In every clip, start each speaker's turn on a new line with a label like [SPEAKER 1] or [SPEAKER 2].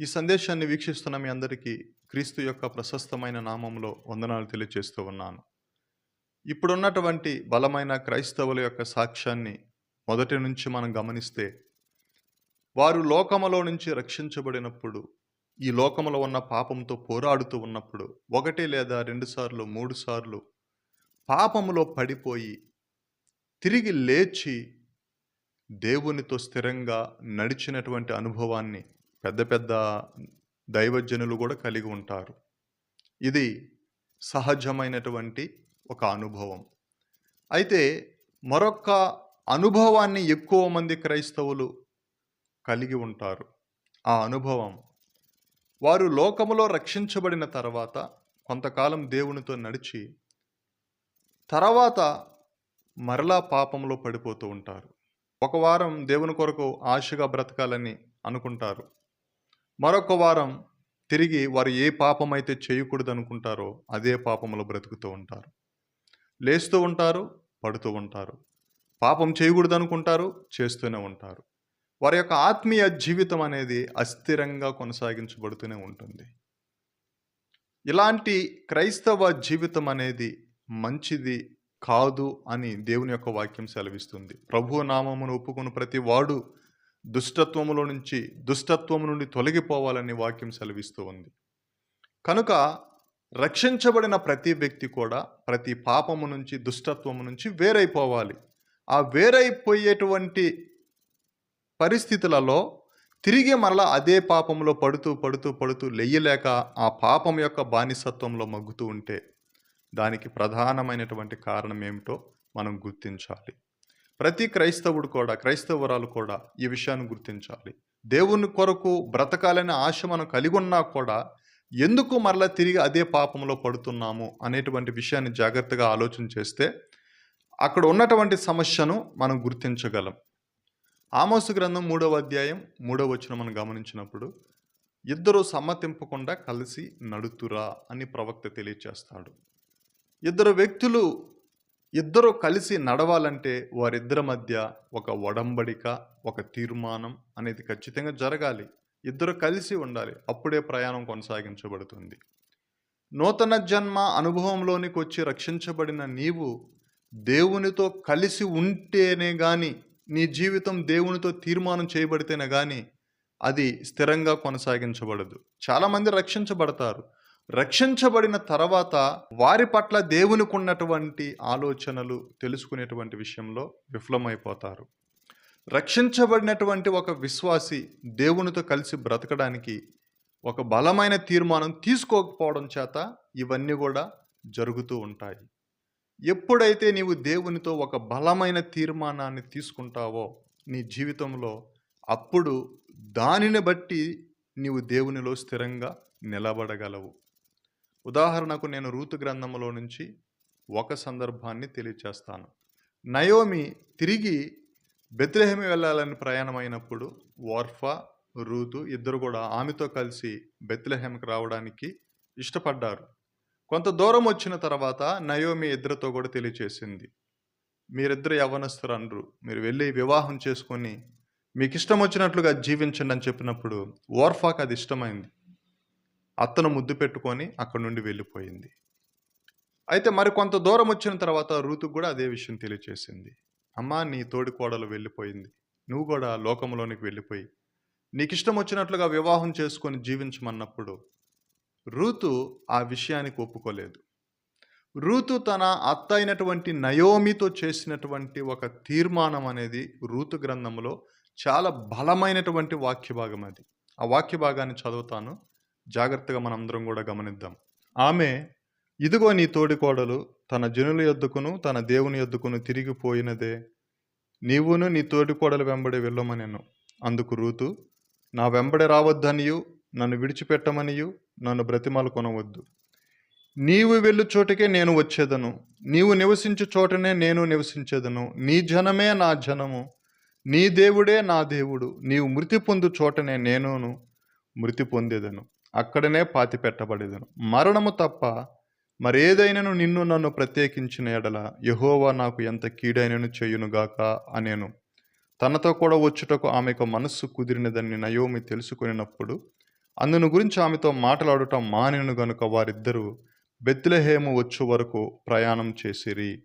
[SPEAKER 1] ఈ సందేశాన్ని వీక్షిస్తున్న మీ అందరికీ క్రీస్తు యొక్క ప్రశస్తమైన నామంలో వందనాలు తెలియజేస్తూ ఉన్నాను. ఇప్పుడున్నటువంటి బలమైన క్రైస్తవుల యొక్క సాక్ష్యాన్ని మొదటి నుంచి మనం గమనిస్తే వారు లోకములో నుంచి రక్షించబడినప్పుడు ఈ లోకములో ఉన్న పాపంతో పోరాడుతూ ఉన్నప్పుడు ఒకటి లేదా రెండుసార్లు మూడుసార్లు పాపములో పడిపోయి తిరిగి లేచి దేవునితో స్థిరంగా నడిచినటువంటి అనుభవాన్ని పెద్ద పెద్ద దైవజనులు కూడా కలిగి ఉంటారు. ఇది సహజమైనటువంటి ఒక అనుభవం. అయితే మరొక అనుభవాన్ని ఎక్కువ మంది క్రైస్తవులు కలిగి ఉంటారు. ఆ అనుభవం వారు లోకములో రక్షించబడిన తర్వాత కొంతకాలం దేవునితో నడిచి తర్వాత మరలా పాపంలో పడిపోతూ ఉంటారు. ఒక వారం దేవుని కొరకు ఆశగా బ్రతకాలని అనుకుంటారు. మరొక వారం తిరిగి వారు ఏ పాపం అయితే చేయకూడదు అనుకుంటారో అదే పాపంలో బ్రతుకుతూ ఉంటారు. లేస్తూ ఉంటారు పడుతూ ఉంటారు. పాపం చేయకూడదు అనుకుంటారు చేస్తూనే ఉంటారు. వారి యొక్క ఆత్మీయ జీవితం అనేది అస్థిరంగా కొనసాగించబడుతూనే ఉంటుంది. ఇలాంటి క్రైస్తవ జీవితం అనేది మంచిది కాదు అని దేవుని యొక్క వాక్యం సెలవిస్తుంది. ప్రభు నామమును ఒప్పుకుని ప్రతి వాడు దుష్టత్వములో నుంచి దుష్టత్వము నుండి తొలగిపోవాలని వాక్యం సెలవిస్తూ ఉంది. కనుక రక్షించబడిన ప్రతి వ్యక్తి కూడా ప్రతి పాపము నుంచి దుష్టత్వము నుంచి వేరైపోవాలి. ఆ వేరైపోయేటువంటి పరిస్థితులలో తిరిగి మరలా అదే పాపంలో పడుతూ పడుతూ పడుతూ లెయ్యలేక ఆ పాపం యొక్క బానిసత్వంలో మగ్గుతూ ఉంటే దానికి ప్రధానమైనటువంటి కారణం ఏమిటో మనం గుర్తించాలి. ప్రతి క్రైస్తవుడు కూడా క్రైస్తవురాలు కూడా ఈ విషయాన్ని గుర్తించాలి. దేవుని కొరకు బ్రతకాలనే ఆశ మనం కలిగి ఉన్నా కూడా ఎందుకు మరలా తిరిగి అదే పాపంలో పడుతున్నాము అనేటువంటి విషయాన్ని జాగ్రత్తగా ఆలోచన చేస్తే అక్కడ ఉన్నటువంటి సమస్యను మనం గుర్తించగలం. ఆమోసు గ్రంథం మూడవ అధ్యాయం మూడవ వచనం మనం గమనించినప్పుడు ఇద్దరు సమ్మతింపకుండా కలిసి నడుతురా అని ప్రవక్త తెలియచేస్తాడు. ఇద్దరు వ్యక్తులు ఇద్దరు కలిసి నడవాలంటే వారిద్దరి మధ్య ఒక ఒడంబడిక ఒక తీర్మానం అనేది ఖచ్చితంగా జరగాలి. ఇద్దరు కలిసి ఉండాలి. అప్పుడే ప్రయాణం కొనసాగించబడుతుంది. నూతన జన్మ అనుభవంలోనికి వచ్చి రక్షించబడిన నీవు దేవునితో కలిసి ఉంటేనే కానీ నీ జీవితం దేవునితో తీర్మానం చేయబడితేనే కానీ అది స్థిరంగా కొనసాగించబడదు. చాలామంది రక్షించబడతారు. రక్షించబడిన తర్వాత వారి పట్ల దేవునికి ఉన్నటువంటి ఆలోచనలు తెలుసుకునేటువంటి విషయంలో విఫలమైపోతారు. రక్షించబడినటువంటి ఒక విశ్వాసి దేవునితో కలిసి బ్రతకడానికి ఒక బలమైన తీర్మానం తీసుకోకపోవడం చేత ఇవన్నీ కూడా జరుగుతూ ఉంటాయి. ఎప్పుడైతే నీవు దేవునితో ఒక బలమైన తీర్మానాన్ని తీసుకుంటావో నీ జీవితంలో అప్పుడు దానిని బట్టి నీవు దేవునిలో స్థిరంగా నిలబడగలవు. ఉదాహరణకు నేను రూతు గ్రంథంలో నుంచి ఒక సందర్భాన్ని తెలియచేస్తాను. నయోమి తిరిగి బెత్రహేమి వెళ్ళాలని ప్రయాణమైనప్పుడు వార్ఫా రూతు ఇద్దరు కూడా ఆమెతో కలిసి బెత్లెహేమ్కి రావడానికి ఇష్టపడ్డారు. కొంత దూరం వచ్చిన తర్వాత నయోమి ఇద్దరితో కూడా తెలియచేసింది. మీరిద్దరు యవ్వనస్తులు అనరు. మీరు వెళ్ళి వివాహం చేసుకొని మీకు ఇష్టం వచ్చినట్లుగా జీవించండి అని చెప్పినప్పుడు ఓర్ఫాకి అది ఇష్టమైంది. అత్తను ముద్దు పెట్టుకొని అక్కడి నుండి వెళ్ళిపోయింది. అయితే మరి కొంత దూరం వచ్చిన తర్వాత రూతుకు కూడా అదే విషయం తెలియచేసింది. అమ్మా నీ తోడి కోడలు వెళ్ళిపోయింది. నువ్వు కూడా లోకంలోనికి వెళ్ళిపోయి. నీకు ఇష్టం వచ్చినట్లుగా వివాహం చేసుకొని జీవించమన్నప్పుడు రూతు ఆ విషయానికి ఒప్పుకోలేదు. రూతు తన అత్త అయినటువంటి నయోమితో చేసినటువంటి ఒక తీర్మానం అనేది రూతు గ్రంథంలో చాలా బలమైనటువంటి వాక్య భాగం అది. ఆ వాక్య భాగాన్ని చదువుతాను. జాగ్రత్తగా మనందరం కూడా గమనిద్దాం. ఆమె ఇదిగో నీ తోడికోడలు తన జనుల ఎద్దుకును తన దేవుని ఎద్దుకును తిరిగిపోయినదే నీవును నీ తోటికోడలు వెంబడి వెళ్ళమనెను. అందుకు రూతు నా వెంబడి రావద్దనియు నన్ను విడిచిపెట్టమనియు నన్ను బ్రతిమాలు కొనవద్దు. నీవు వెళ్ళు చోటకే నేను వచ్చేదను. నీవు నివసించు చోటనే నేను నివసించేదను. నీ జనమే నా జనము. నీ దేవుడే నా దేవుడు. నీవు మృతి పొందు చోటనే నేనును మృతి పొందేదను. అక్కడనే పాతి పెట్టబడేదను మరణము తప్ప మరేదైనను నిన్ను నన్ను ప్రత్యేకించిన ఎడల యహోవా నాకు ఎంత కీడైనను చేయునుగాక అనేను. తనతో కూడా వచ్చుటకు ఆమెకు మనస్సు కుదిరినదని నయోమి తెలుసుకునినప్పుడు అందును గురించి ఆమెతో మాట్లాడటం మానేను గనుక వారిద్దరూ బెత్లెహేము వచ్చు వరకు ప్రయాణం చేసిరి.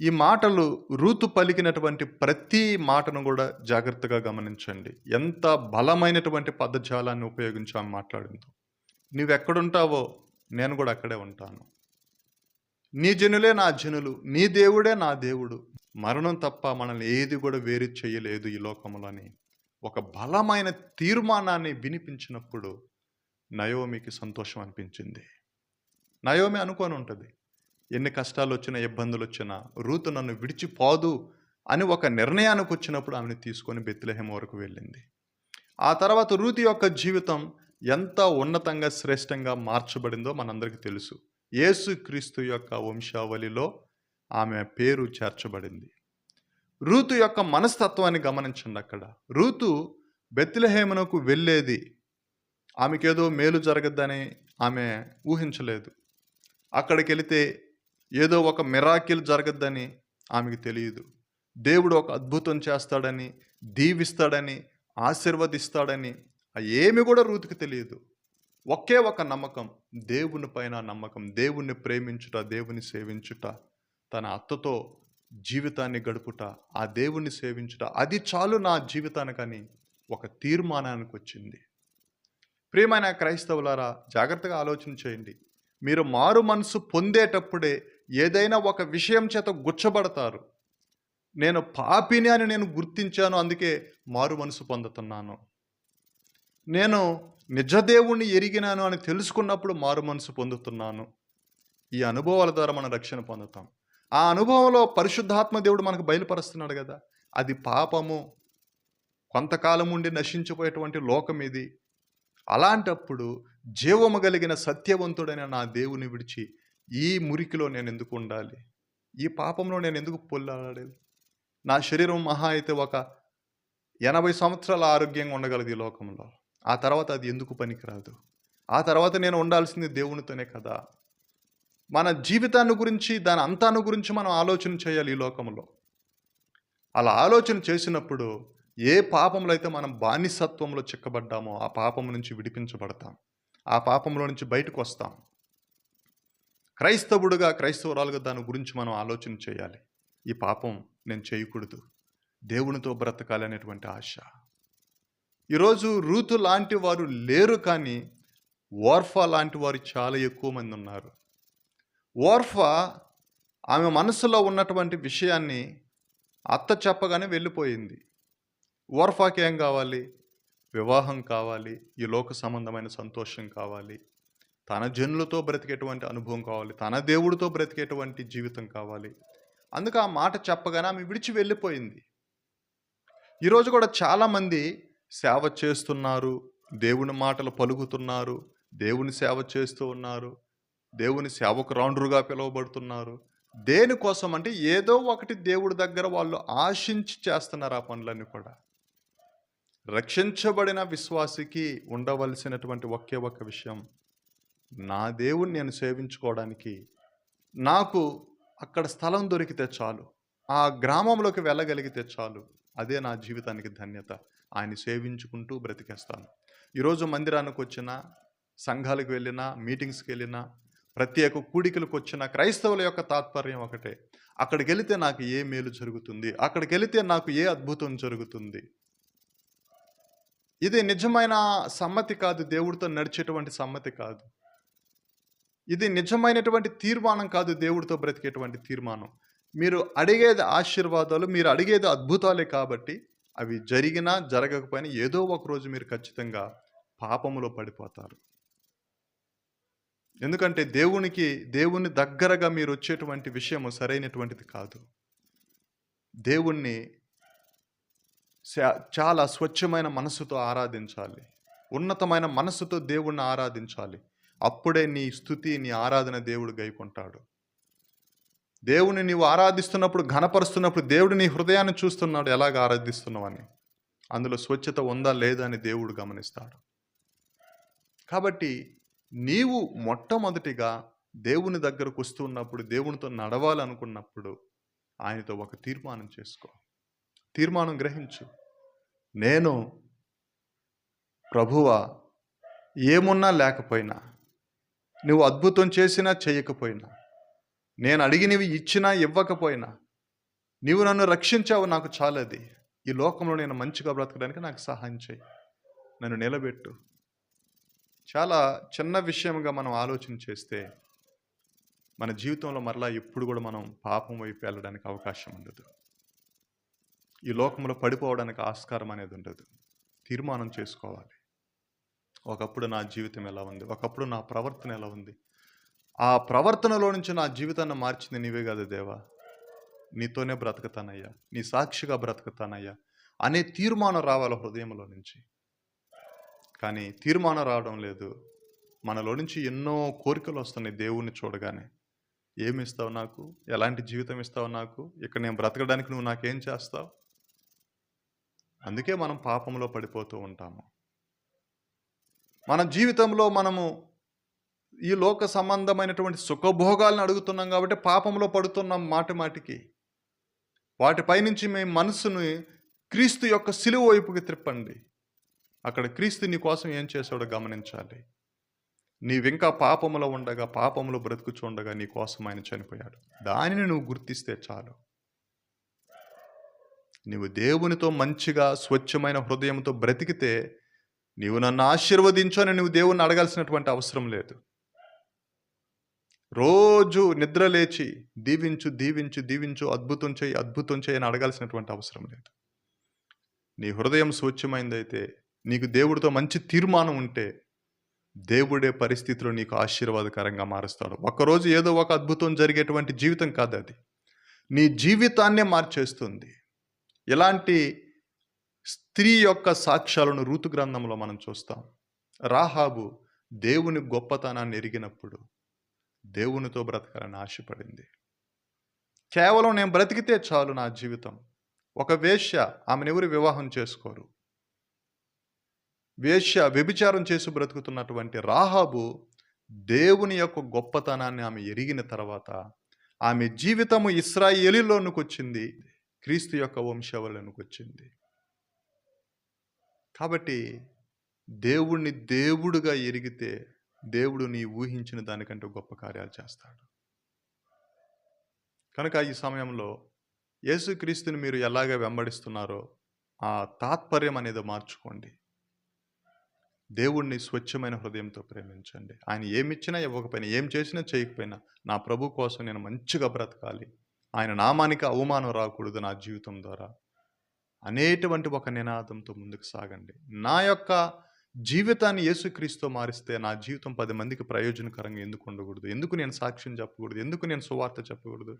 [SPEAKER 1] ఈ మాటలు రూతు పలికినటువంటి ప్రతి మాటను కూడా జాగ్రత్తగా గమనించండి. ఎంత బలమైనటువంటి పదజాలాన్ని ఉపయోగించి ఆమె మాట్లాడిందో. నువ్వెక్కడుంటావో నేను కూడా అక్కడే ఉంటాను. నీ జనులే నా జనులు నీ దేవుడే నా దేవుడు. మరణం తప్ప మనల్ని ఏది కూడా వేరు చేయలేదు ఈ లోకంలోని ఒక బలమైన తీర్మానాన్ని వినిపించినప్పుడు నయోమికి సంతోషం అనిపించింది. నయోమి అనుకొని ఉంటుంది ఎన్ని కష్టాలు వచ్చినా ఇబ్బందులు వచ్చినా రూతు నన్ను విడిచిపోదు అని ఒక నిర్ణయానికి వచ్చినప్పుడు ఆమెను తీసుకొని బెత్తిలహేమ వరకు వెళ్ళింది. ఆ తర్వాత రూతు యొక్క జీవితం ఎంత ఉన్నతంగా శ్రేష్టంగా మార్చబడిందో మనందరికీ తెలుసు. యేసు క్రీస్తు యొక్క వంశావళిలో ఆమె పేరు చేర్చబడింది. రూతు యొక్క మనస్తత్వాన్ని గమనించండి అక్కడ. రూతు బెత్తిలహేమనకు వెళ్ళేది ఆమెకేదో మేలు జరగద్దని ఆమె ఊహించలేదు. అక్కడికి వెళితే ఏదో ఒక మిరాకిల్ జరగద్దని ఆమెకు తెలియదు. దేవుడు ఒక అద్భుతం చేస్తాడని దీవిస్తాడని ఆశీర్వదిస్తాడని ఏమి కూడా రూతికి తెలియదు. ఒకే ఒక నమ్మకం దేవుని పైన నమ్మకం దేవుణ్ణి ప్రేమించుట దేవుని సేవించుట తన అత్తతో జీవితాన్ని గడుపుట ఆ దేవుణ్ణి సేవించుట అది చాలు నా జీవితానికని ఒక తీర్మానానికి వచ్చింది. ప్రియమైన క్రైస్తవులారా జాగ్రత్తగా ఆలోచన చేయండి. మీరు మారు మనసు పొందేటప్పుడే ఏదైనా ఒక విషయం చేత గుచ్చబడతారు. నేను పాపిని అని నేను గుర్తించాను అందుకే మారు మనసు పొందుతున్నాను. నేను నిజదేవుణ్ణి ఎరిగినాను అని తెలుసుకున్నప్పుడు మారు మనసు పొందుతున్నాను. ఈ అనుభవాల ద్వారా మనం రక్షణ పొందుతాం. ఆ అనుభవంలో పరిశుద్ధాత్మ దేవుడు మనకు బయలుపరుస్తున్నాడు కదా. అది పాపము. కొంతకాలం ఉండి నశించిపోయేటువంటి లోకం ఇది. అలాంటప్పుడు జీవము కలిగిన సత్యవంతుడైన నా దేవుని విడిచి ఈ మురికిలో నేను ఎందుకు ఉండాలి? ఈ పాపంలో నేను ఎందుకు పొల్లాడాలి? నా శరీరం మహా అయితే ఒక ఎనభై సంవత్సరాల ఆరోగ్యంగా ఉండగలదు ఈ లోకంలో. ఆ తర్వాత అది ఎందుకు పనికిరాదు? ఆ తర్వాత నేను ఉండాల్సింది దేవునితోనే కదా? మన జీవితాన్ని గురించి దాని అంతాన్ని గురించి మనం ఆలోచన చేయాలి ఈ లోకంలో. అలా ఆలోచన చేసినప్పుడు ఏ పాపంలో అయితే మనం బానిసత్వంలో చిక్కబడ్డామో ఆ పాపం నుంచి విడిపించబడతాం. ఆ పాపంలో నుంచి బయటకు వస్తాం. క్రైస్తవుడుగా క్రైస్తవురాలుగా దాని గురించి మనం ఆలోచన చేయాలి. ఈ పాపం నేను చేయకూడదు. దేవునితో బ్రతకాలనేటువంటి ఆశ. ఈరోజు రూతు లాంటి వారు లేరు కానీ ఓర్ఫా లాంటి వారు చాలా ఎక్కువ మంది ఉన్నారు. ఓర్ఫా ఆమె మనసులో ఉన్నటువంటి విషయాన్ని అత్త చెప్పగానే వెళ్ళిపోయింది. ఓర్ఫాకి ఏం కావాలి? వివాహం కావాలి. ఈ లోక సంబంధమైన సంతోషం కావాలి. తన జనులతో బ్రతికేటువంటి అనుభవం కావాలి తన దేవుడితో బ్రతికేటువంటి జీవితం కావాలి. అందుకు ఆ మాట చెప్పగానే ఆమె విడిచి వెళ్ళిపోయింది. ఈరోజు కూడా చాలామంది సేవ చేస్తున్నారు దేవుని మాటలు పలుకుతున్నారు దేవుని సేవ చేస్తూ ఉన్నారు దేవుని సేవకు రౌండ్రుగా పిలువబడుతున్నారు. దేనికోసం అంటే ఏదో ఒకటి దేవుడి దగ్గర వాళ్ళు ఆశించి చేస్తున్నారు ఆ పనులన్నీ కూడా. రక్షించబడిన విశ్వాసికి ఉండవలసినటువంటి ఒకే ఒక విషయం నా దేవుణ్ణి నేను సేవించుకోవడానికి నాకు అక్కడ స్థలం దొరికితే చాలు. ఆ గ్రామంలోకి వెళ్ళగలిగితే చాలు. అదే నా జీవితానికి ధన్యత. ఆయన సేవించుకుంటూ బ్రతికేస్తాను. ఈరోజు మందిరానికి వచ్చిన సంఘాలకు వెళ్ళినా మీటింగ్స్కి వెళ్ళినా ప్రత్యేక కూడికలకు వచ్చిన క్రైస్తవుల యొక్క తాత్పర్యం ఒకటే. అక్కడికి వెళితే నాకు ఏ మేలు జరుగుతుంది? అక్కడికి వెళితే నాకు ఏ అద్భుతం జరుగుతుంది? ఇది నిజమైన సమ్మతి కాదు. దేవుడితో నడిచేటువంటి సమ్మతి కాదు. ఇది నిజమైనటువంటి తీర్మానం కాదు దేవుడితో బ్రతికేటువంటి తీర్మానం. మీరు అడిగేది ఆశీర్వాదాలు మీరు అడిగేది అద్భుతాలే కాబట్టి అవి జరిగినా జరగకపోయినా ఏదో ఒకరోజు మీరు ఖచ్చితంగా పాపములో పడిపోతారు. ఎందుకంటే దేవునికి దేవుని దగ్గరగా మీరు వచ్చేటువంటి విషయము సరైనటువంటిది కాదు. దేవుణ్ణి చాలా స్వచ్ఛమైన మనసుతో ఆరాధించాలి. ఉన్నతమైన మనసుతో దేవుణ్ణి ఆరాధించాలి. అప్పుడే నీ స్థుతి నీ ఆరాధన దేవుడు గైకొంటాడు. దేవుని నీవు ఆరాధిస్తున్నప్పుడు ఘనపరుస్తున్నప్పుడు దేవుడు నీ హృదయాన్ని చూస్తున్నాడు ఎలాగ ఆరాధిస్తున్నావని. అందులో స్వచ్ఛత ఉందా లేదా అని దేవుడు గమనిస్తాడు. కాబట్టి నీవు మొట్టమొదటిగా దేవుని దగ్గరకు వస్తున్నప్పుడు దేవునితో నడవాలనుకున్నప్పుడు ఆయనతో ఒక తీర్మానం చేసుకో. తీర్మానం గ్రహించు. నేను ప్రభువ ఏమున్నా లేకపోయినా నువ్వు అద్భుతం చేసినా చేయకపోయినా. నేను అడిగినవి ఇచ్చినా ఇవ్వకపోయినా. నీవు నన్ను రక్షించావు నాకు చాలది. ఈ లోకంలో నేను మంచిగా బ్రతకడానికి నాకు సహాయం చేయి. నన్ను నిలబెట్టు. చాలా చిన్న విషయంగా మనం ఆలోచన చేస్తే మన జీవితంలో మరలా ఎప్పుడు కూడా మనం పాపం వైపు వెళ్ళడానికి అవకాశం ఉండదు. ఈ లోకంలో పడిపోవడానికి ఆస్కారం అనేది ఉండదు. తీర్మానం చేసుకోవాలి. ఒకప్పుడు నా జీవితం ఎలా ఉంది? ఒకప్పుడు నా ప్రవర్తన ఎలా ఉంది? ఆ ప్రవర్తనలో నుంచి నా జీవితాన్ని మార్చింది నీవే కదా దేవా. నీతోనే బ్రతుకుతానయ్యా. నీ సాక్షిగా బ్రతుకుతానయ్యా. అనే తీర్మానం రావాలి హృదయంలో నుంచి. కానీ తీర్మానం రావడం లేదు. మనలో నుంచి ఎన్నో కోరికలు వస్తున్నాయి దేవుణ్ణి చూడగానే. ఏమి ఇస్తావు నాకు? ఎలాంటి జీవితం ఇస్తావు నాకు? ఇక్కడ నేను బ్రతకడానికి నువ్వు నాకేం చేస్తావు? అందుకే మనం పాపంలో పడిపోతూ ఉంటాము. మన జీవితంలో మనము ఈ లోక సంబంధమైనటువంటి సుఖభోగాలను అడుగుతున్నాం కాబట్టి పాపంలో పడుతున్నాం మాటి మాటికి. వాటిపై నుంచి మేము మనసుని క్రీస్తు యొక్క సిలువ వైపుకి త్రిప్పండి. అక్కడ క్రీస్తు నీ కోసం ఏం చేశాడో గమనించాలి. నీవింకా పాపములో ఉండగా పాపములో బ్రతుకుచుండగా నీ కోసం ఆయన చనిపోయాడు. దానిని నువ్వు గుర్తిస్తే చాలు. నీవు దేవునితో మంచిగా స్వచ్ఛమైన హృదయంతో బ్రతికితే నీవు నన్ను ఆశీర్వదించు అని నువ్వు దేవుణ్ణి అడగాల్సినటువంటి అవసరం లేదు. రోజు నిద్ర లేచి దీవించు దీవించు దీవించు అద్భుతం చేయి అద్భుతం చేయి అని అడగాల్సినటువంటి అవసరం లేదు. నీ హృదయం స్వచ్ఛమైందైతే నీకు దేవుడితో మంచి తీర్మానం ఉంటే దేవుడే పరిస్థితిలో నీకు ఆశీర్వాదకరంగా మారుస్తాడు. ఒక్కరోజు ఏదో ఒక అద్భుతం జరిగేటువంటి జీవితం కాదు అది నీ జీవితాన్నే మార్చేస్తుంది. ఎలాంటి స్త్రీ యొక్క సాక్ష్యాలను ఋతు గ్రంథంలో మనం చూస్తాం. రాహాబు దేవుని గొప్పతనాన్ని ఎరిగినప్పుడు దేవునితో బ్రతకాలని ఆశపడింది. కేవలం నేను బ్రతికితే చాలు నా జీవితం. ఒక వేశ్య ఆమెను ఎవరు వివాహం చేసుకోరు. వేశ్య వ్యభిచారం చేసి బ్రతుకుతున్నటువంటి రాహాబు దేవుని యొక్క గొప్పతనాన్ని ఆమె ఎరిగిన తర్వాత ఆమె జీవితము ఇస్రాయేలీలోనికి వచ్చింది క్రీస్తు యొక్క వంశావళిలోనికి వచ్చింది కాబట్టి దేవుణ్ణి దేవుడుగా ఎరిగితే దేవుడు నీ ఊహించిన దానికంటే గొప్ప కార్యాలు చేస్తాడు. కనుక ఈ సమయంలో యేసుక్రీస్తుని మీరు ఎలాగ వెంబడిస్తున్నారో ఆ తాత్పర్యం అనేది మార్చుకోండి. దేవుణ్ణి స్వచ్ఛమైన హృదయంతో ప్రేమించండి. ఆయన ఏమిచ్చినా ఇవ్వకపోయినా ఏం చేసినా చేయకపోయినా నా ప్రభు కోసం నేను మంచిగా బ్రతకాలి. ఆయన నామానికి అవమానం రాకూడదు నా జీవితం ద్వారా. అనేటువంటి ఒక నినాదంతో ముందుకు సాగండి. నా యొక్క జీవితాన్ని యేసుక్రీస్తు మారిస్తే నా జీవితం పది మందికి ప్రయోజనకరంగా ఎందుకు ఉండకూడదు? ఎందుకు నేను సాక్ష్యం చెప్పకూడదు? ఎందుకు నేను సువార్త చెప్పకూడదు?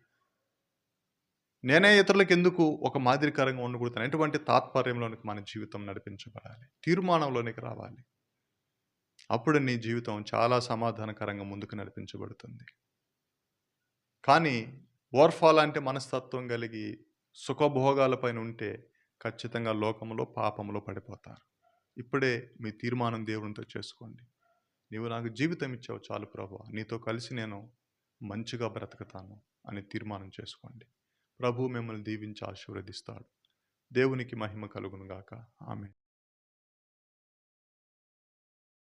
[SPEAKER 1] నేనే ఇతరులకు ఎందుకు ఒక మాదిరికరంగా ఉండకూడదు? అనేటువంటి తాత్పర్యంలోనికి మన జీవితం నడిపించబడాలి. తీర్మానంలోనికి రావాలి. అప్పుడు నీ జీవితం చాలా సమాధానకరంగా ముందుకు నడిపించబడుతుంది. కానీ ఓర్ఫా లాంటి మనస్తత్వం కలిగి సుఖభోగాలపైన ఉంటే ఖచ్చితంగా లోకంలో పాపంలో పడిపోతారు. ఇప్పుడే మీ తీర్మానం దేవునితో చేసుకోండి. నీవు నాకు జీవితం ఇచ్చావు చాలు ప్రభు. నీతో కలిసి నేను మంచిగా బ్రతుకుతాను అని తీర్మానం చేసుకోండి. ప్రభు మిమ్మల్ని దీవించి ఆశీర్వదిస్తాడు. దేవునికి మహిమ కలుగును గాక ఆమె